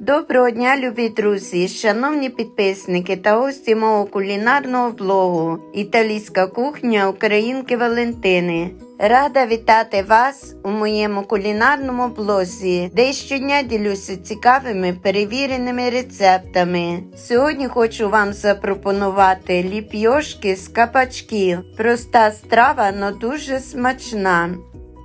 Доброго дня, любі друзі, шановні підписники та гості мого кулінарного блогу Італійська кухня Українки Валентини. Рада вітати вас у моєму кулінарному блозі, де щодня ділюся цікавими перевіреними рецептами. Сьогодні хочу вам запропонувати ліпьошки з кабачків. Проста страва, но дуже смачна.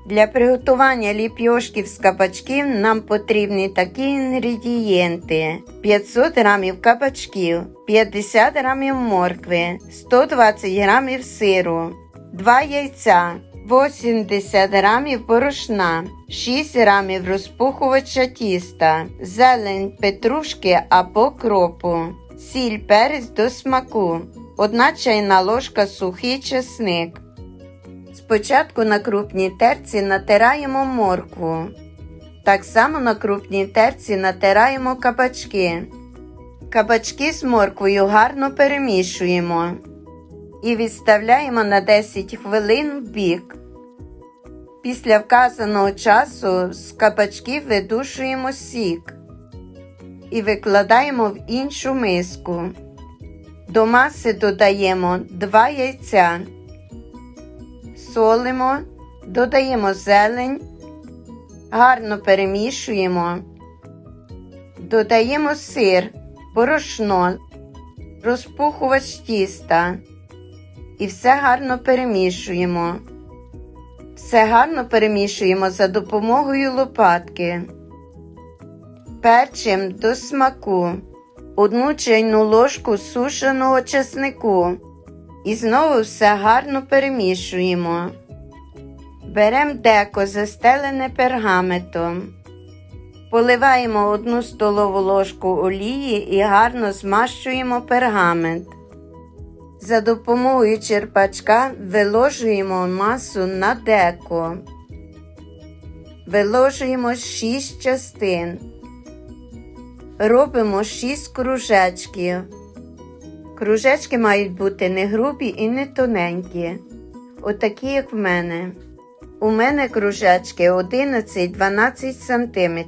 Для приготування ліпьошків з кабачків нам потрібні такі інгредієнти: 500 г кабачків, 50 г моркви, 120 г сиру, 2 яйця, 80 г борошна, 6 г розпухувача тіста, зелень петрушки або кропу, сіль перець до смаку, 1 чайна ложка сухий чесник. Спочатку на крупній терці натираємо моркву. Так само на крупній терці натираємо кабачки. Кабачки з морквою гарно перемішуємо і відставляємо на 10 хвилин в бік. Після вказаного часу з кабачків видушуємо сік і викладаємо в іншу миску. До маси додаємо 2 яйця солимо, додаємо зелень, гарно перемішуємо, додаємо сир, борошно, розпухувач тіста і все гарно перемішуємо. Все гарно перемішуємо за допомогою лопатки. Перчим до смаку, одну чайну ложку сушеного чеснику. І знову все гарно перемішуємо. Беремо деко застелене пергаментом. Поливаємо одну столову ложку олії і гарно змащуємо пергамент. За допомогою черпачка виложуємо масу на деко. Виложуємо 6 частин. Робимо 6 кружечків. Кружечки мають бути не грубі і не тоненькі. Отакі, як в мене. У мене кружечки 11-12 см.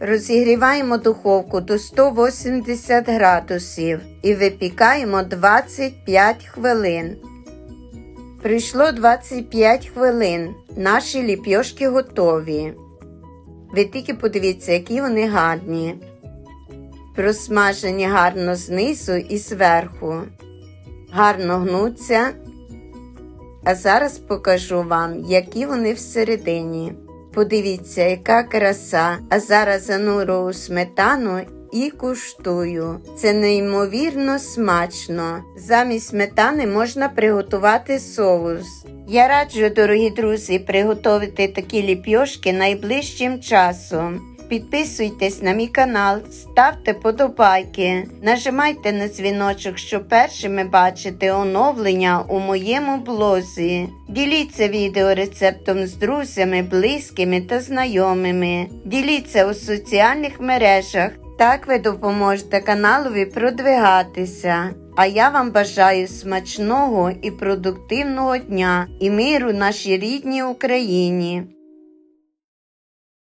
Розігріваємо духовку до 180 градусів і випікаємо 25 хвилин. Прийшло 25 хвилин. Наші ліпьошки готові. Ви тільки подивіться, які вони гарні просмажені гарно знизу і зверху. Гарно гнуться. А зараз покажу вам, які вони всередині. Подивіться, яка краса. А зараз зануру у сметану і куштую. Це неймовірно смачно. Замість сметани можна приготувати соус. Я раджу, дорогі друзі, приготувати такі ліпьошки найближчим часом. Підписуйтесь на мій канал, ставте подобайки, нажимайте на дзвіночок, щоб першими бачити оновлення у моєму блозі. Діліться відео рецептом з друзями, близькими та знайомими. Діліться у соціальних мережах. Так ви допоможете каналові продвигатися. А я вам бажаю смачного і продуктивного дня і миру нашій рідній Україні.